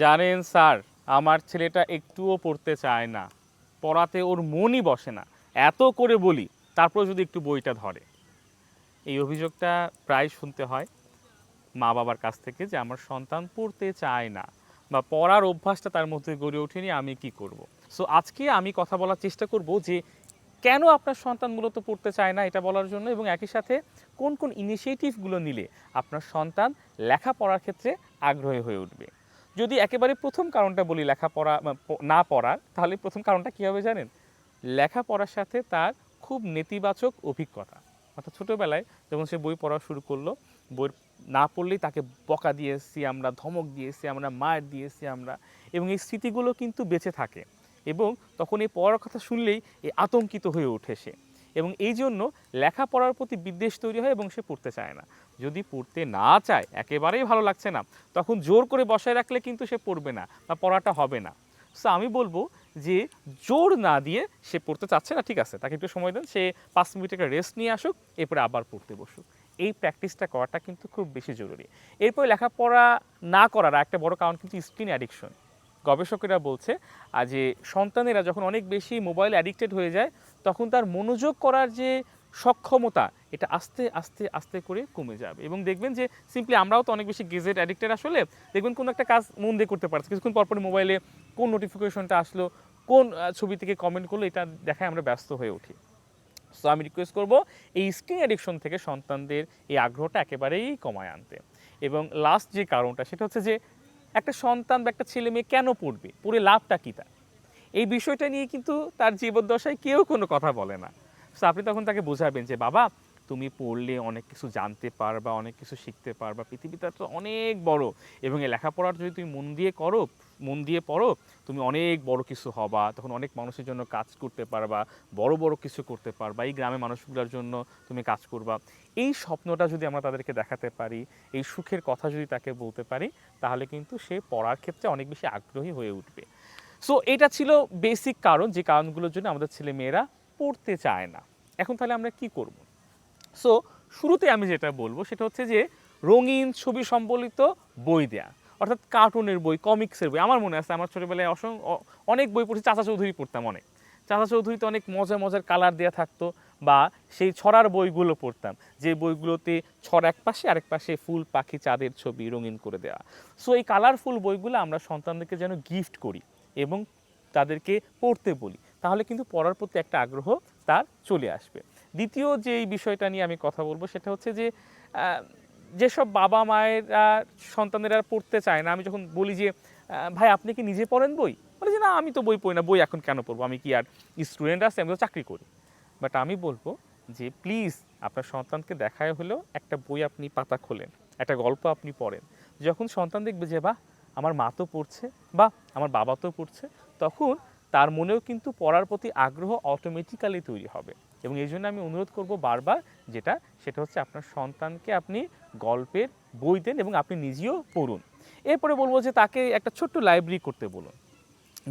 জানেন স্যার, আমার ছেলেটা একটুও পড়তে চায় না। পড়াতে ওর মনই বসে না। এত করে বলি, তারপর যদি একটু বইটা ধরে। এই অভিযোগটা প্রায় শুনতে হয় মা বাবার কাছ থেকে যে আমার সন্তান পড়তে চায় না বা পড়ার অভ্যাসটা তার মধ্যে গড়ে ওঠেনি, আমি কি করব? সো আজকে আমি কথা বলার চেষ্টা করব যে কেন আপনার সন্তান মূলত পড়তে চায় না এটা বলার জন্য এবং একই সাথে কোন কোন ইনিশিয়েটিভগুলো নিলে আপনার সন্তান লেখাপড়ার ক্ষেত্রে আগ্রহী হয়ে উঠবে। যদি একেবারে প্রথম কারণটা বলি লেখাপড়া না পড়ার, তাহলে প্রথম কারণটা কী হবে জানেন? লেখাপড়ার সাথে তার খুব নেতিবাচক অভিজ্ঞতা। অর্থাৎ ছোটোবেলায় যখন সে বই পড়া শুরু করল, বই না পড়লেই তাকে বকা দিয়েছি আমরা, ধমক দিয়েছি আমরা মায়ের দিয়েছি আমরা, এবং এই স্মৃতিগুলো কিন্তু বেঁচে থাকে। এবং তখন এই পড়ার কথা শুনলেই এই আতঙ্কিত হয়ে ওঠে সে। এবং এই জন্য লেখাপড়ার প্রতি বিদ্বেষ তৈরি হয় এবং সে পড়তে চায় না। যদি পড়তে না চায়, একেবারেই ভালো লাগছে না, তখন জোর করে বসায় রাখলে কিন্তু সে পড়বে না বা পড়াটা হবে না। সো আমি বলব যে জোর না দিয়ে সে পড়তে চাচ্ছে না, ঠিক আছে, তাকে একটু সময় দেন, সে পাঁচ মিনিট একটা রেস্ট নিয়ে আসুক, এরপরে আবার পড়তে বসুক। এই প্র্যাকটিসটা করাটা কিন্তু খুব বেশি জরুরি। এরপরে লেখাপড়া না করার একটা বড় কারণ কিন্তু স্ক্রিন অ্যাডিকশন গবেষকেরা বলছে আর যে সন্তানেরা যখন অনেক বেশি মোবাইল অ্যাডিক্টেড হয়ে যায়, তখন তার মনোযোগ করার যে সক্ষমতা, এটা আস্তে আস্তে আস্তে করে কমে যাবে। এবং দেখবেন যে সিম্পলি আমরাও তো অনেক বেশি গেজেট অ্যাডিক্টেড আসলে, দেখবেন কোনো একটা কাজ মন দিয়ে করতে পারছে। কিছুক্ষণ পরপরই মোবাইলে কোন নোটিফিকেশনটা আসলো, কোন ছবি থেকে কমেন্ট করল, এটা দেখায় আমরা ব্যস্ত হয়ে উঠি। সো আমি রিকোয়েস্ট করব এই স্ক্রিন অ্যাডিকশন থেকে সন্তানদের এই আগ্রহটা একেবারেই কমায় আনতে। এবং লাস্ট যে কারণটা, সেটা হচ্ছে যে একটা সন্তান বা একটা ছেলে মেয়ে কেন পড়বে? পড়ে লাভটা কী তার? এই বিষয়টা নিয়ে কিন্তু তার জীবদ্দশায় কেউ কোনো কথা বলে না। আপনি তখন তাকে বোঝাবেন যে, বাবা তুমি পড়লে অনেক কিছু জানতে পারবা অনেক কিছু শিখতে পারবা পৃথিবীটা তো অনেক বড় এবং এই লেখাপড়ার যদি তুমি মন দিয়ে করো, মন দিয়ে পড়ো, তুমি অনেক বড় কিছু হবা, তখন অনেক মানুষের জন্য কাজ করতে পারবা বড় বড় কিছু করতে পারবা এই গ্রামের মানুষগুলোর জন্য তুমি কাজ করবা। এই স্বপ্নটা যদি আমরা তাদেরকে দেখাতে পারি, এই সুখের কথা যদি তাকে বলতে পারি, তাহলে কিন্তু সে পড়ার ক্ষেত্রে অনেক বেশি আগ্রহী হয়ে উঠবে। সো এটা ছিল বেসিক কারণ, যে কারণগুলোর জন্য আমাদের ছেলে মেয়েরা পড়তে চায় না। এখন তাহলে আমরা কি করব? সো শুরুতে আমি যেটা বলব সেটা হচ্ছে যে রঙিন ছবি সম্বলিত বই দেয়া, অর্থাৎ কার্টুনের বই কমিক্সের বই। আমার মনে আছে, আমার ছোটোবেলায় অসং অনেক বই পড়ছি, চাচা চৌধুরী পড়তাম অনেক। চাচা চৌধুরীতে অনেক মজার মজার কালার দেওয়া থাকতো বা সেই ছড়ার বইগুলো পড়তাম, যে বইগুলোতে ছড় এক পাশে, আরেক পাশে ফুল পাখি চাঁদের ছবি রঙিন করে দেওয়া সো এই কালারফুল বইগুলো আমরা সন্তানদেরকে যেন গিফট করি এবং তাদেরকে পড়তে বলি, তাহলে কিন্তু পড়ার প্রতি একটা আগ্রহ তার চলে আসবে। দ্বিতীয় যে এই বিষয়টা নিয়ে আমি কথা বলব সেটা হচ্ছে যে যেসব বাবা মায়েরা সন্তানেরা পড়তে চায় না, আমি যখন বলি যে ভাই, আপনি কি নিজে পড়েন বই? বলে যে, না, আমি তো বই পড়ি না, বই এখন কেন পড়ব? আমি কি আর স্টুডেন্ট আছে, আমি তো চাকরি করি। বাট আমি বলব যে প্লিজ আপনার সন্তানকে দেখায় হলেও একটা বই আপনি পাতা খোলেন, একটা গল্প আপনি পড়েন। যখন সন্তান দেখবে যে, বাহ, আমার মা তো পড়ছে বা আমার বাবা তো পড়ছে, তখন তার মনেও কিন্তু পড়ার প্রতি আগ্রহ অটোমেটিক্যালি তৈরি হবে। এবং এই জন্য আমি অনুরোধ করব বারবার যেটা, সেটা হচ্ছে আপনার সন্তানকে আপনি গল্পের বই দেন এবং আপনি নিজেও পড়ুন। এরপরে বলব যে তাকে একটা ছোট্ট লাইব্রেরি করতে বলুন।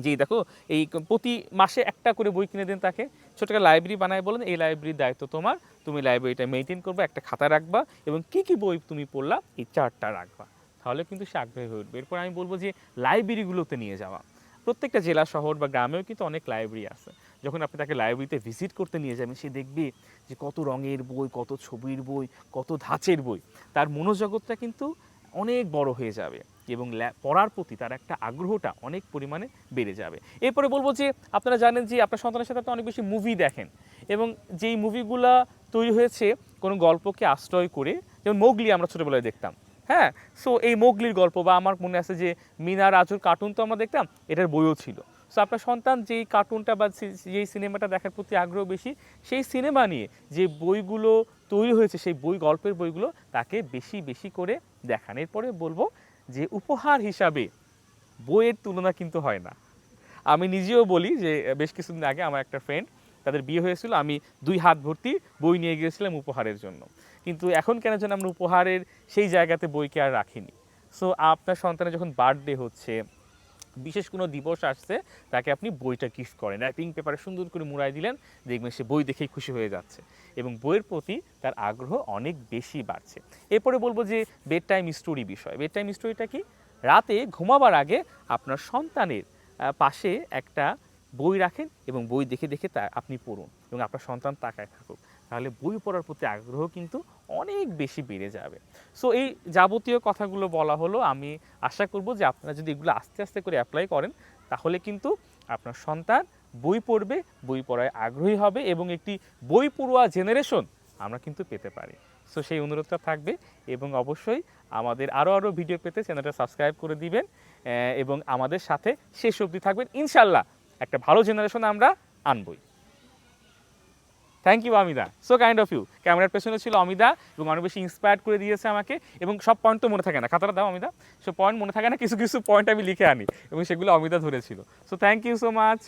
জি, দেখো, এই প্রতি মাসে একটা করে বই কিনে দেন তাকে। ছোট একটা লাইব্রেরি বানায় বলেন, এই লাইব্রেরির দায়িত্ব তোমার। তুমি লাইব্রেরিটা মেনটেন করবে, একটা খাতা রাখবা এবং কী কী বই তুমি পড়লা, এই চারটা রাখবা। তাহলে কিন্তু সে আগ্রহী হয়ে উঠবে। এরপর আমি বলব যে লাইব্রেরিগুলোতে নিয়ে যাওয়া। প্রত্যেকটা জেলা, শহর বা গ্রামেও কিন্তু অনেক লাইব্রেরি আছে। যখন আপনি তাকে লাইব্রেরিতে ভিজিট করতে নিয়ে যাবেন, সে দেখবে যে কত রঙের বই, কত ছবির বই, কত ধাঁচের বই। তার মনোজগৎটা কিন্তু অনেক বড় হয়ে যাবে এবং পড়ার প্রতি তার একটা আগ্রহটা অনেক পরিমাণে বেড়ে যাবে। এরপরে বলব যে, আপনারা জানেন যে আপনার সন্তানের সাথে আপনি অনেক বেশি মুভি দেখেন এবং যেই মুভিগুলা তৈরি হয়েছে, কোনো গল্পকে আশ্রয় করে, যেমন মোগলি আমরা ছোটোবেলায় দেখতাম হ্যাঁ? সো এই মোগলির গল্প বা আমার মনে আছে যে মিনা রাজুর কার্টুন তো আমরা দেখতাম, এটার বইও ছিল। সো আপনার সন্তান যেই কার্টুনটা বা যেই সিনেমাটা দেখার প্রতি আগ্রহ বেশি, সেই সিনেমা নিয়ে যে বইগুলো তৈরি হয়েছে, সেই বই, গল্পের বইগুলো তাকে বেশি বেশি করে দেখান। এরপরে বলব যে উপহার হিসাবে বইয়ের তুলনা কিন্তু হয় না। আমি নিজেও বলি যে, বেশ কিছুদিন আগে আমার একটা ফ্রেন্ড তাদের বিয়ে হয়েছিল, আমি দুই হাত ভর্তি বই নিয়ে গিয়েছিলাম উপহারের জন্য। কিন্তু এখন কেন যেন আমরা উপহারের সেই জায়গাতে বইকে আর রাখিনি। সো আপনার সন্তানের যখন বার্থডে হচ্ছে বিশেষ কোনো দিবস আসছে, তাকে আপনি বইটা গিফট করেন। র্যাপিং পেপারে সুন্দর করে মুড়াই দিলেন, দেখবেন সে বই দেখেই খুশি হয়ে যাচ্ছে এবং বইয়ের প্রতি তার আগ্রহ অনেক বেশি বাড়ছে। এরপরে বলব যে বেড টাইম স্টোরি বিষয়। বেড টাইম স্টোরিটা কি? রাতে ঘুমাবার আগে আপনার সন্তানের পাশে একটা বই রাখেন এবং বই দেখে দেখে তা আপনি পড়ুন এবং আপনার সন্তান তাকায় থাকুক। তাহলে বই পড়ার প্রতি আগ্রহ কিন্তু অনেক বেশি বেড়ে যাবে। সো এই যাবতীয় কথাগুলো বলা হলো। আমি আশা করব যে আপনারা যদি এগুলো আস্তে আস্তে করে অ্যাপ্লাই করেন, তাহলে কিন্তু আপনার সন্তান বই পড়বে, বই পড়ায় আগ্রহী হবে এবং একটি বই পড়ুয়া জেনারেশন আমরা কিন্তু পেতে পারি। সো সেই অনুরোধটা থাকবে এবং অবশ্যই আমাদের আরও আরও ভিডিও পেতে চ্যানেলটা সাবস্ক্রাইব করে দিবেন এবং আমাদের সাথে শেষ অবধি থাকবেন। ইনশাল্লাহ একটা ভালো জেনারেশন আমরা আনবই। Thank you Amida so kind of you ক্যামেরার পেছনে ছিল অমিদা, এবং অনেক বেশি ইন্সপায়ার করে দিয়েছে আমাকে, এবং সব পয়েন্ট তো মনে থাকে না। খাতাটা দাও, অমিদা। সব পয়েন্ট মনে থাকে না, কিছু কিছু পয়েন্ট আমি লিখে আনি, এবং সেগুলো অমিদা ধরেছিল। So thank you so much